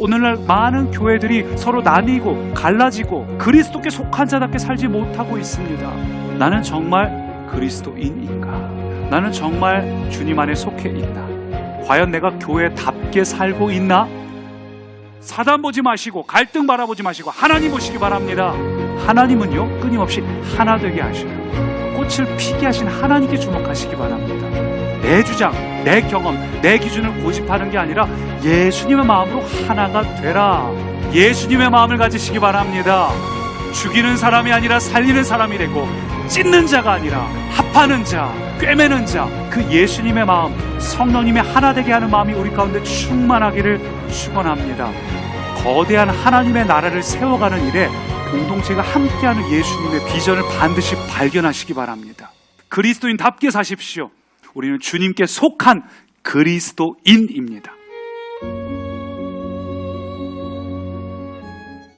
오늘날 많은 교회들이 서로 나뉘고 갈라지고 그리스도께 속한 자답게 살지 못하고 있습니다. 나는 정말 그리스도인인가? 나는 정말 주님 안에 속해 있나? 과연 내가 교회답게 살고 있나? 사단 보지 마시고 갈등 바라보지 마시고 하나님 보시기 바랍니다. 하나님은요 끊임없이 하나 되게 하셔요. 꽃을 피게 하신 하나님께 주목하시기 바랍니다. 내 주장, 내 경험, 내 기준을 고집하는 게 아니라 예수님의 마음으로 하나가 되라. 예수님의 마음을 가지시기 바랍니다. 죽이는 사람이 아니라 살리는 사람이 되고 찢는 자가 아니라 합하는 자, 꿰매는 자, 그 예수님의 마음, 성령님의 하나 되게 하는 마음이 우리 가운데 충만하기를 축원합니다. 거대한 하나님의 나라를 세워가는 일에 공동체가 함께하는 예수님의 비전을 반드시 발견하시기 바랍니다. 그리스도인답게 사십시오. 우리는 주님께 속한 그리스도인입니다.